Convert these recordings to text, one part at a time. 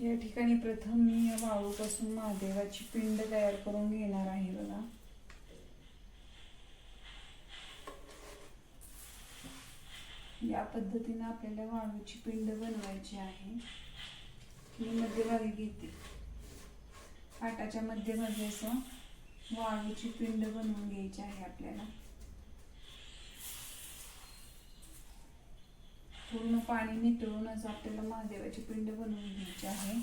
या ठिकाणी प्रथम मी या वाळूपासून महादेवाची पिंड तयार करून घेणार आहे बघा. या पद्धतीने आपल्याला वाळूची पिंड बनवायची आहे. मी मध्यभागी घेते. पाटाच्या मध्यभागी असं वाळूची पिंड बनवून घ्यायची आहे आपल्याला. पाणी नितळून असं आपल्याला महादेवाची पिंड बनवून घ्यायची आहे.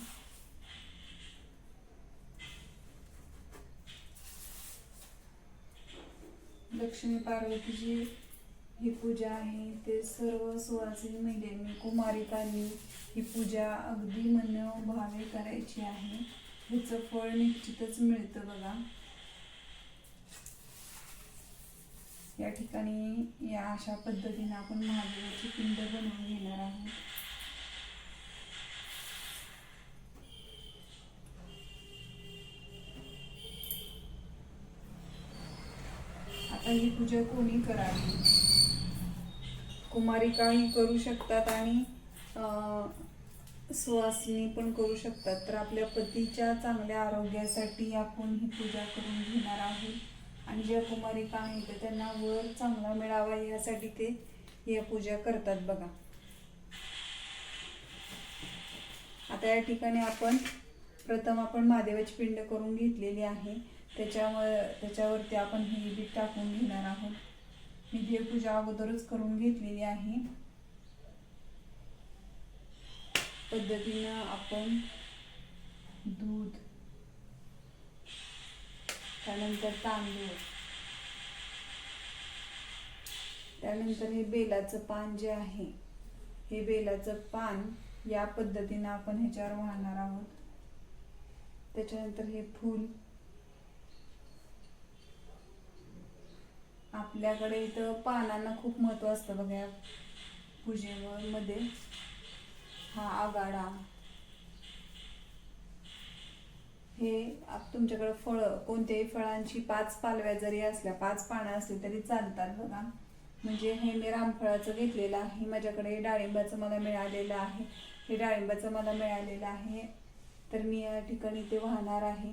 लक्ष्मी पार्वतीची ही पूजा आहे. ते सर्व सुवासिनी महिलांनी कुमारिकांनी ही पूजा अगदी मनोभावे करायची आहे. ह्याचं फळ निश्चितच मिळतं बघा. या ठिकाणी या अशा पद्धतीने आपण महादेवाची पिंड बनवून घेणार आहोत. आता ही पूजा कोणी करावी? कुमारिकाही करू शकतात आणि सुवासिनी पण करू शकतात. तर आपल्या पतीच्या चांगल्या आरोग्यासाठी आपण ही पूजा करून घेणार आहोत. आणि ज्या कुमारिका आहेत तर त्यांना वर चांगला मिळावा यासाठी ते या पूजा करतात बघा. आता या ठिकाणी आपण प्रथम आपण महादेवाची पिंड करून घेतलेली आहे. त्याच्यावर त्याच्यावरती आपण हे बी टाकून घेणार आहोत. मी देवपूजा अगोदरच करून घेतलेली आहे. पद्धतीनं आपण दूध त्यानंतर तांदूळ. त्यानंतर हे बेलाचं पान जे आहे हे बेलाचं पान या पद्धतीनं आपण ह्याच्यावर वाहणार आहोत. त्याच्यानंतर हे फूल. आपल्याकडे इथं पानांना खूप महत्त्व असतं बघा पूजेवर मध्ये. हा आगाडा. हे तुमच्याकडे फळं कोणत्याही फळांची पाच पालव्या जरी असल्या पाच पानं असली तरी चालतात बघा. म्हणजे हे मी रामफळाचं घेतलेलं आहे. माझ्याकडे डाळिंबाचं मला मिळालेलं आहे. हे डाळिंबाचं मला मिळालेलं आहे. तर मी या ठिकाणी ते वाहणार आहे.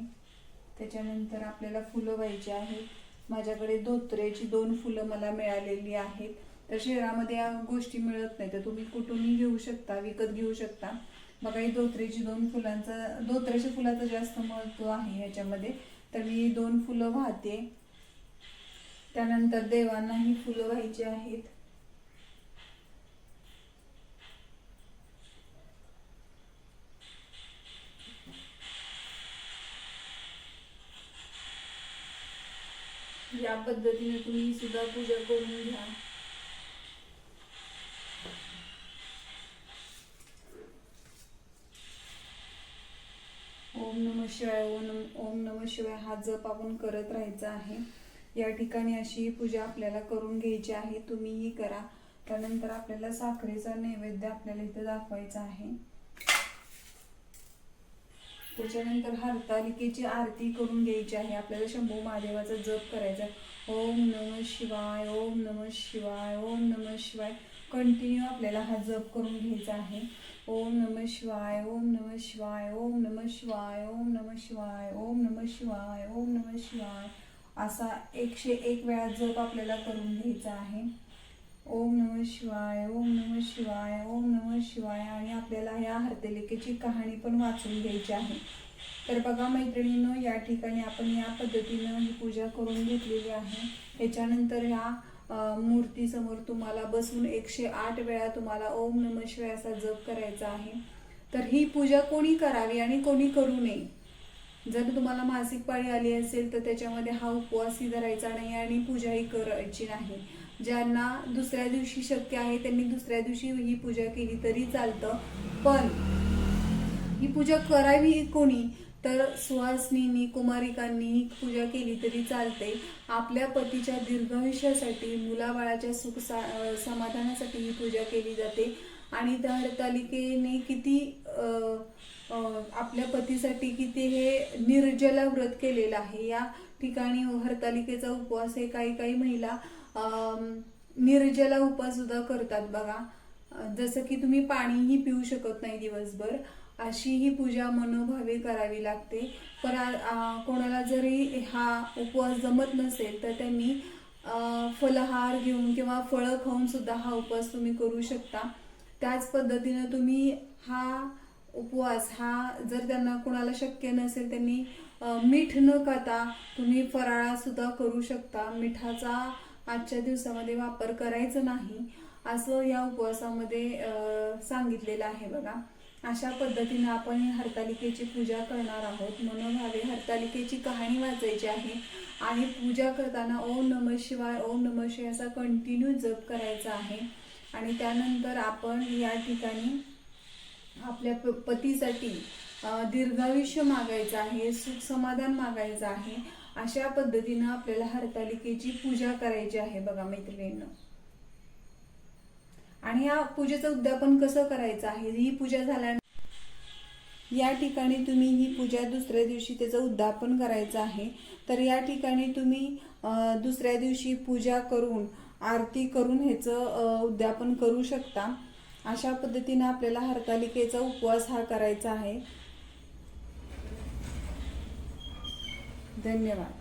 त्याच्यानंतर आपल्याला फुलं व्हायची आहेत. माझ्याकडे धोत्रेची दोन फुलं मला मिळालेली आहेत. तर शहरामध्ये या गोष्टी मिळत नाही. तर तुम्ही कुठूनही घेऊ शकता विकत घेऊ शकता. बघा ही धोत्र्याची दोन फुलांचं धोत्र्याच्या फुलाचं जास्त महत्त्व आहे याच्यामध्ये. तर मी दोन फुलं वाहते. त्यानंतर देवांना ही फुलं व्हायची आहेत. या पद्धतीने तुम्ही सुद्धा पूजा करून घ्या. ओम नम शिवाय ओम नम ओम नम शिवाय हा जप आपण करत राहायचा आहे. या ठिकाणी अशी पूजा आपल्याला करून घ्यायची आहे. तुम्हीही करा. त्यानंतर आपल्याला साखरेचा नैवेद्य आपल्याला इथं दाखवायचा आहे. त्याच्यानंतर हरतालिकेची आरती करून घ्यायची आहे. आपल्याला शंभू महादेवाचा जप करायचा आहे. ओम नम शिवाय ओम नम शिवाय ओम नम शिवाय. कंटिन्यू आपल्याला हा जप करून घ्यायचा आहे. ओम नम शिवाय ओम नम शिवाय ओम नम शिवाय ओम नम शिवाय ओम नम शिवाय ओम नम शिवाय असा एकशे एक वेळा जप आपल्याला करून घ्यायचा आहे. ओम नम शिवाय ओम नम शिवाय ओम नम शिवाय आणि आपल्याला या हरतालिकेची कहाणी पण वाचून घ्यायची आहे. तर बघा मैत्रिणींनो या ठिकाणी आपण या पद्धतीनं ही पूजा करून घेतलेली आहे. याच्यानंतर ह्या मूर्तीसमोर तुम्हाला बसून एकशे आठ वेळा तुम्हाला ओम नम शिवाय असा जप करायचा आहे. तर ही पूजा कोणी करावी आणि कोणी करू नये? जर तुम्हाला मासिक पाळी आली असेल तर त्याच्यामध्ये हा उपवासही धरायचा नाही आणि पूजाही करायची नाही. ज्यांना दुसऱ्या दिवशी शक्य आहे त्यांनी दुसऱ्या दिवशी ही पूजा केली तरी चालतं. पण ही पूजा करावी कोणी? तर सुहासनींनी कुमारिकांनी ही पूजा केली तरी चालते आपल्या पतीच्या दीर्घायुष्यासाठी मुलाबाळाच्या सुख सा समाधानासाठी ही पूजा केली जाते. आणि त्या हरतालिकेने किती आपल्या पतीसाठी किती हे निर्जला व्रत केलेलं आहे. या ठिकाणी हरतालिकेचा उपवास हे काही काही महिला निर्जला उपवास सुद्धा करतात बघा. जसं की तुम्ही पाणीही पिऊ शकत नाही दिवसभर. अशी ही पूजा मनोभावे करावी लागते. पण कोणाला जरी हा उपवास जमत नसेल तर त्यांनी फलहार घेऊन किंवा फळं खाऊन सुद्धा हा उपवास तुम्ही करू शकता. त्याच पद्धतीनं तुम्ही हा उपवास हा जर त्यांना कोणाला शक्य नसेल त्यांनी मीठ न खाता तुम्ही फराळासुद्धा करू शकता. मिठाचा आजच्या दिवसामध्ये वापर करायचा नाही असं या उपवासामध्ये सांगितलेलं आहे बघा. अशा पद्धतीनं आपण हरतालिकेची पूजा करणार आहोत. मनोभावे हरतालिकेची कहाणी वाचायची आहे. आणि पूजा करताना ओम नम शिवाय ओम नम शिवाय असा कंटिन्यू जप करायचा आहे. आणि त्यानंतर आपण या ठिकाणी आपल्या प- पतीसाठी दीर्घायुष्य मागायचं आहे सुख समाधान मागायचं आहे. अशा पद्धतीनं आपल्याला हरतालिकेची पूजा करायची आहे बघा मैत्रिणींना. आणि या पूजेचं उद्यापन कसं करायचं आहे? ही पूजा झाल्या या ठिकाणी तुम्ही ही पूजा दुसऱ्या दिवशी त्याचं उद्यापन करायचं आहे. तर या ठिकाणी तुम्ही दुसऱ्या दिवशी पूजा करून आरती करून ह्याचं उद्यापन करू शकता. अशा पद्धतीनं आपल्याला हरतालिकेचा उपवास हा करायचा आहे. धन्यवाद.